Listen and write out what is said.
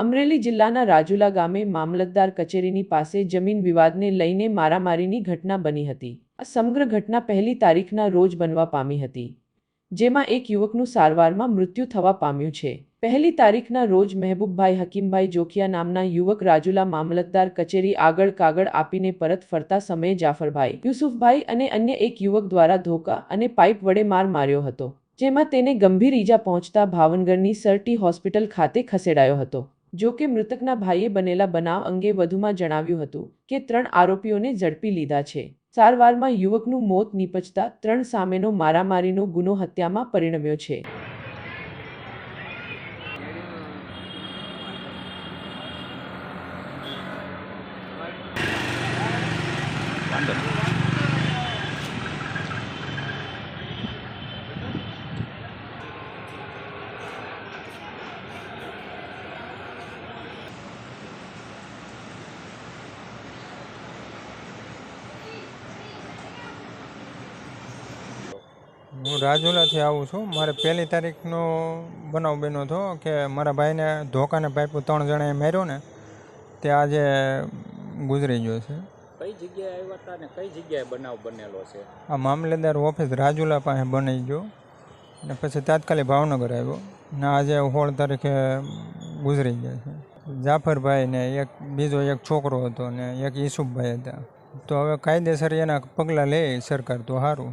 અમરેલી જિલ્લાના રાજુલા ગામે મામલતદાર કચેરીની પાસે જમીન વિવાદને લઈને મારામારીની ઘટના બની હતી. આ સમગ્ર ઘટના પહેલી તારીખના રોજ બનવા પામી હતી, જેમાં એક યુવકનું સારવારમાં મૃત્યુ થવા પામ્યું છે. પહેલી તારીખના રોજ મહેબૂબભાઈ હકીમભાઈ જોખિયા નામના યુવક રાજુલા મામલતદાર કચેરી આગળ કાગળ આપીને પરત ફરતા સમયે જાફરભાઈ, યુસુફભાઈ અને અન્ય એક યુવક દ્વારા ધોકા અને પાઇપ વડે માર માર્યો હતો, જેમાં તેને ગંભીર ઈજા પહોંચતા ભાવનગરની સરટી હોસ્પિટલ ખાતે ખસેડાયો હતો. જો કે મૃતકના ભાઈએ બનેલા બનાવ અંગે વધુમાં જણાવ્યું હતું કે ત્રણ આરોપીઓને ઝડપી લીધા છે. સારવારમાં યુવકનું મોત નીપજતા ત્રણ સામેનો મારામારીનો ગુનો હત્યામાં પરિણમ્યો છે. વાંધો હું રાજુલાથી આવું છું. મારે પહેલી તારીખનો બનાવ બન્યો હતો કે મારા ભાઈને ધોકાને પાઇપો ત્રણ જણાએ માર્યો ને તે આજે ગુજરી ગયો છે. કઈ જગ્યાએ આવ્યા હતા ને કઈ જગ્યાએ બનાવ બનેલો છે? આ મામલેદાર ઓફિસ રાજુલા પાસે બની ગયો ને પછી તાત્કાલિક ભાવનગર આવ્યો ને આજે સોળ તારીખે ગુજરી ગયા છે. જાફરભાઈ ને એક બીજો એક છોકરો હતો ને એક ઈસુફભાઈ હતા. તો હવે કાયદેસર એના પગલાં લે સરકાર તો સારું